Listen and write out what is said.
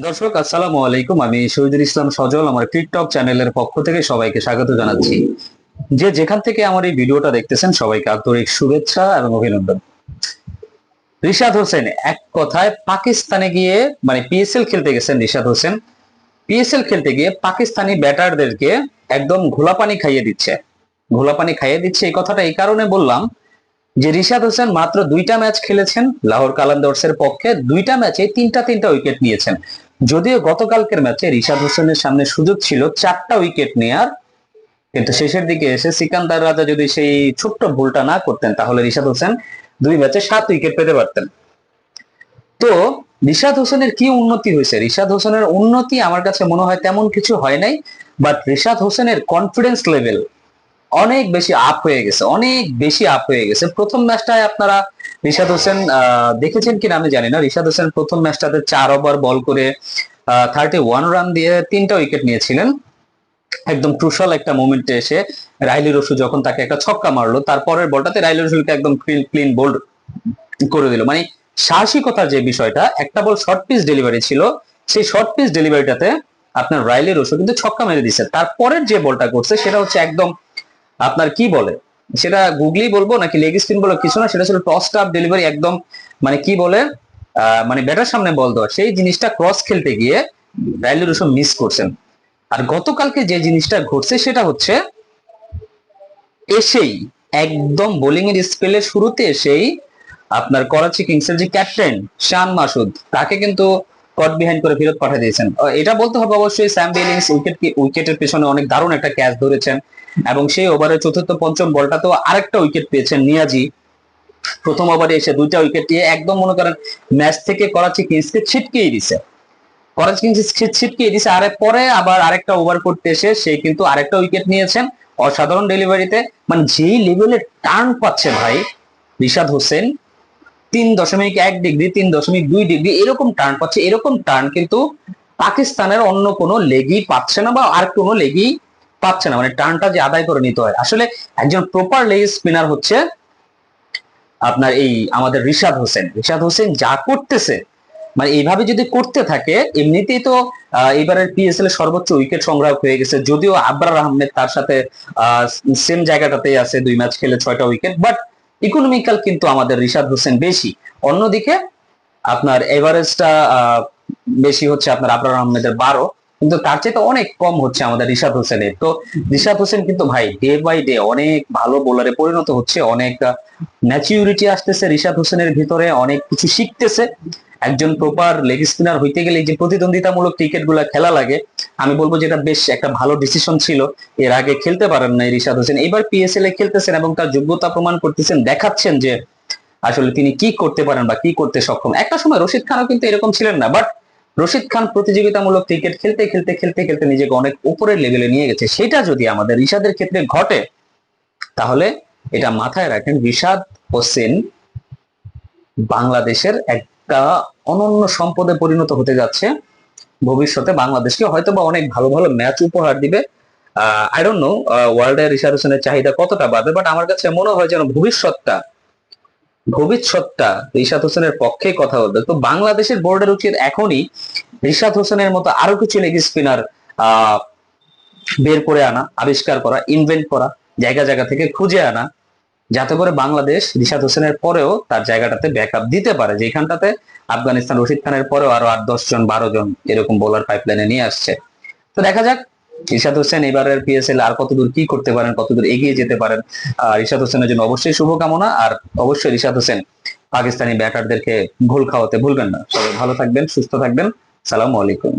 দর্শক, আসসালামু আলাইকুম। আমি শহীদুল ইসলাম সজল, আমার টিকটক চ্যানেলের পক্ষ থেকে সবাইকে স্বাগত জানাচ্ছি। যে যেখান থেকে আমার এই ভিডিওটা দেখতেছেন, সবাইকে আন্তরিক শুভেচ্ছা এবং অভিনন্দন। রিশাদ হোসেন, এক কথায় পাকিস্তানে গিয়ে মানে পিএসএল খেলতে গেছেন রিশাদ হোসেন। পিএসএল খেলতে গিয়ে পাকিস্তানি ব্যাটারদেরকে একদম ঘোলা পানি খাইয়ে দিচ্ছে। ঘোলা পানি খাইয়ে দিচ্ছে, এই কথাটা এই কারণে বললাম যে রিশাদ হোসেন মাত্র দুইটা ম্যাচ খেলেছেন, লাহোর কালান্দর্সের পক্ষে দুইটা ম্যাচে তিনটা তিনটা উইকেট নিয়েছেন। যদিও গতকালকের ম্যাচে রিশাদ হোসেনের সামনে সুযোগ ছিল চারটা উইকেট নেয়ার। কিন্তু শেষের দিকে এসে সিকান্দার রাজা যদি সেই ছোট্ট ভুলটা না করতেন, তাহলে রিশাদ হোসেন দুই ম্যাচে সাত উইকেট পেতে পারতেন। তো রিশাদ হোসেনের কি উন্নতি হয়েছে? রিশাদ হোসেনের উন্নতি আমার কাছে মনে হয় তেমন কিছু হয় নাই বাট রিশাদ হোসেনের কনফিডেন্স লেভেল অনেক বেশি আপ হয়ে গেছে, অনেক বেশি আপ হয়ে গেছে। প্রথম ম্যাচটায় আপনারা রিশাদ হোসেন দেখেছেন কিনা আমি জানি না। রিশাদ হোসেন প্রথম ম্যাচটাতে চার ওভার বল করে থার্টি ওয়ান রান দিয়ে তিনটা উইকেট নিয়েছিলেন। একদম ক্রুশাল একটা মোমেন্টে এসে রাইলি রসু যখন তাকে একটা ছক্কা মারলো তারপরের বলটাতে রাইলি রসুলকে একদম ক্লিন বোল্ড করে দিল। মানে সাহসিকতার যে বিষয়টা, একটা বল শর্ট পিস ডেলিভারি ছিল, সেই শর্ট পিস ডেলিভারিটাতে আপনার রাইলি রসু কিন্তু ছক্কা মেরে দিচ্ছে তারপরের যে বলটা করছে, সেটা হচ্ছে একদম আপনার কি বলে? সেটা গুগলি বলব নাকি লেগ স্পিন বলব কিছু না, সেটা ছিল টস আপ ডেলিভারি একদম মানে কি বলে মানে ব্যাটার সামনে বল দেওয়া। সেই জিনিসটা ক্রস খেলতে গিয়ে রাইলি রসু মিস করছেন। আর গতকালকে যে জিনিসটা ঘটছে সেটা হচ্ছে এসেই, একদম বোলিং এর স্পেলে শুরুতে এসেই আপনার করাচি কিংসের যে ক্যাপ্টেন শান মাসুদ, তাকে কিন্তু কট বিহাইন্ড করে ফেরত পাঠিয়ে দিয়েছেন। এটা বলতে হবে অবশ্যই স্যাম বেলিংস উইকেট উইকেটের পেছনে অনেক দারুণ একটা ক্যাচ ধরেছেন এবং সেই ওভারের চতুর্থ, পঞ্চম বলটাতেও আরেকটা উইকেট পেয়েছেন নিয়াজি। প্রথম ওভারে এসে দুইটা উইকেট নিয়ে একদম মনে করেন ম্যাচ থেকে করাচি কিংসকে ছিটকেই দিছে। করাচি কিংস ছিট- ছিটকিয়ে দিছে আরে পরে আবার আরেকটা ওভার করতে এসে সে কিন্তু আরেকটা উইকেট নিয়েছেন। অসাধারণ ডেলিভারিতে মানে যেই লেভেলের টার্ন পাচ্ছে ভাই, রিশাদ হোসেন তিন দশমিক এক ডিগ্রি, তিন দশমিক দুই ডিগ্রি, এরকম টার্ন পাচ্ছে, এরকম টার্ন কিন্তু পাকিস্তানের অন্য কোনো লেগই পাচ্ছে না বা আর কোনো লেগই পাচ্ছে না। মানে টার্নটা যে আদায় করে নিতে হয়। আসলে একজন প্রপার লেগ স্পিনার হচ্ছে আপনার এই আমাদের রিশাদ হোসেন। রিশাদ হোসেন যা করতেছে মানে এইভাবে যদি করতে থাকে, এমনিতেই তো এবারের পিএসএল এর সর্বোচ্চ উইকেট সংগ্রাহক হয়ে গেছে। যদিও আবরার আহমেদ তার সাথে সেম জায়গাটাতেই আছে, দুই ম্যাচ খেলে ছয়টা উইকেট বাট ইকোনমিক্যাল কিন্তু আমাদের রিশাদ হোসেন বেশি। অন্যদিকে আপনার এভারেজটা বেশি হচ্ছে আপনার আবরার আহমেদের বারো, কিন্তু তার চেয়ে অনেক কম হচ্ছে আমাদের রিশাদ হোসেনের। তো রিশাদ হোসেন কিন্তু ভাই ডে বাই ডে অনেক ভালো বোলারে পরিণত হচ্ছে, অনেক ম্যাচিউরিটি আসতেছে রিশাদ হোসেনের ভিতরে, অনেক কিছু শিখতেছে। একজন প্রপার লেগ স্পিনার হইতে গেলে যে প্রতিদ্বন্দ্বিতামূলক ক্রিকেটগুলা খেলা লাগে আমি বলব যেটা বেশ একটা ভালো ডিসিশন ছিল। এর আগে খেলতে পারেন না রিশাদ হোসেন। এবার পিএসএল এ খেলতেছেন এবং তার যোগ্যতা প্রমাণ করতেছেন, দেখাচ্ছেন যে আসলে তিনি কি করতে পারেন বা কি করতে সক্ষম। একটা সময় রশিদ খানও কিন্তু এরকম ছিলেন না বাট রশিদ খান প্রতিযোগিতামূলক ক্রিকেট খেলতে খেলতে খেলতে খেলতে নিজেকে অনেক উপরের লেভেলে নিয়ে গেছে। সেটা যদি আমাদের রিশাদের ক্ষেত্রে ঘটে, তাহলে এটা মাথায় রাখেন রিশাদ হোসেন বাংলাদেশের একটা অনন্য সম্পদে পরিণত হতে যাচ্ছে। ভবিষ্যতে বাংলাদেশকে হয়তো বা অনেক ভালো ভালো ম্যাচ উপহার দিবে। আই ডোন্ট নো ওয়ার্ল্ডে রিশাদ হোসেনের চাহিদা কতটা বাড়বে বাট আমার কাছে মনে হয় যেন ভবিষ্যৎটা ভবিষ্যৎটা রিশাদ হোসেনের পক্ষে কথা বলবে। তো বাংলাদেশের বোর্ডের উচিত এখনই রিশাদ হোসেনের মতো আরও কিছু লেগ স্পিনার বের করে আনা, আবিষ্কার করা ইনভেন্ট করা, জায়গা জায়গা থেকে খুঁজে আনা। যাতে করে বাংলাদেশ রিশাদ হোসেনের পরেও তার জায়গাটাতে ব্যাকআপ দিতে পারে। যেখানটাতে আফগানিস্তান রশিদ খানের পরেও আরও আট, দশ জন, বারো জন এরকম বোলার পাইপলাইনে নিয়ে আসছে। তো দেখা যাক, রিশাদ হোসেন এবারের পিএসএল আর কতদূর কি করতে পারেন, কতদূর এগিয়ে যেতে পারেন। রিশাদ হোসেনের জন্য অবশ্যই শুভকামনা। আর অবশ্যই রিশাদ হোসেন পাকিস্তানি ব্যাটারদেরকে ভুল খাওয়াতে ভুলবেন না। সবাই ভালো থাকবেন, সুস্থ থাকবেন। সালাম আলাইকুম।